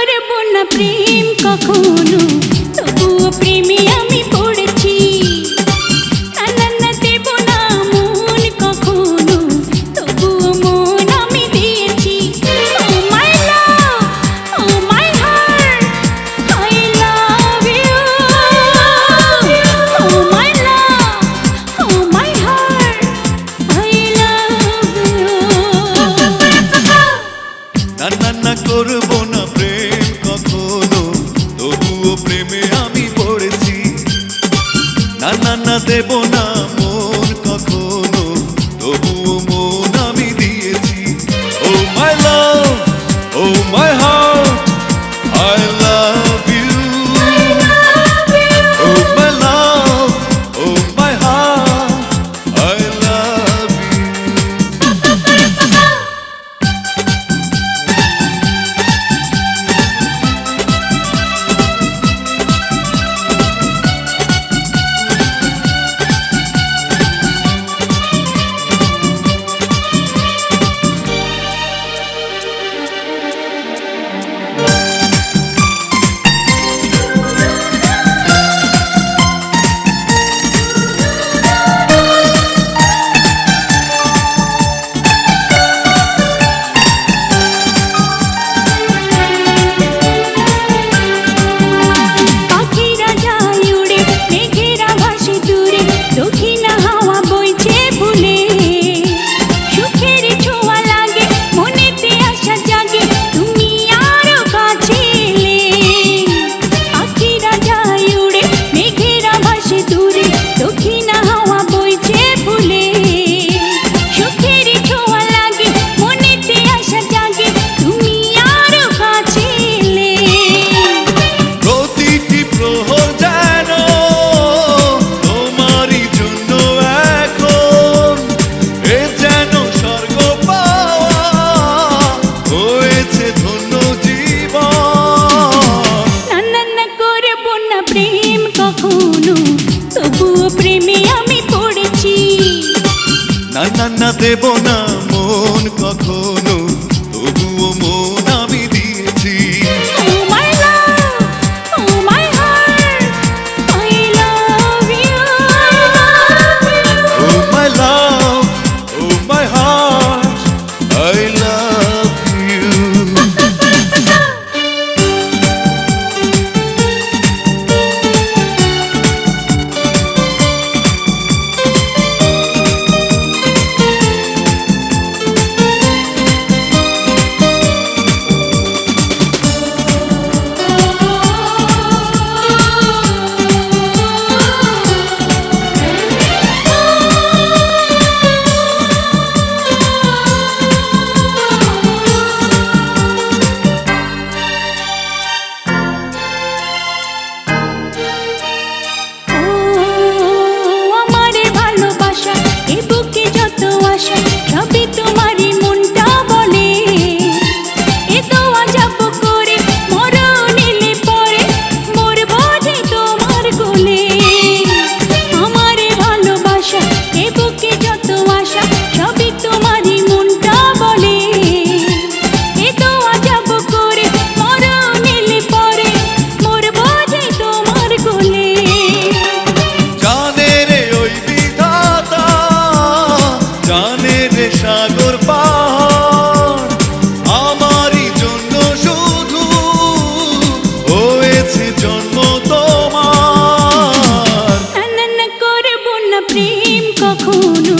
করব না প্রেম কখনো? তবুও প্রেমে আমি পড়েছি। দেব না মন কখনো। তবুও মন আমি দিয়েছি। ও মাই লাভ ও মাই প্রতিটি প্রহর যেন তোমারই জন্য এখন এ যেন স্বর্গ পাওয়া হয়েছে ধন্য জীবন। না না না করব না প্রেম কখনো তবুও প্রেমে আমি পড়েছি। না না না দেব না special কখনো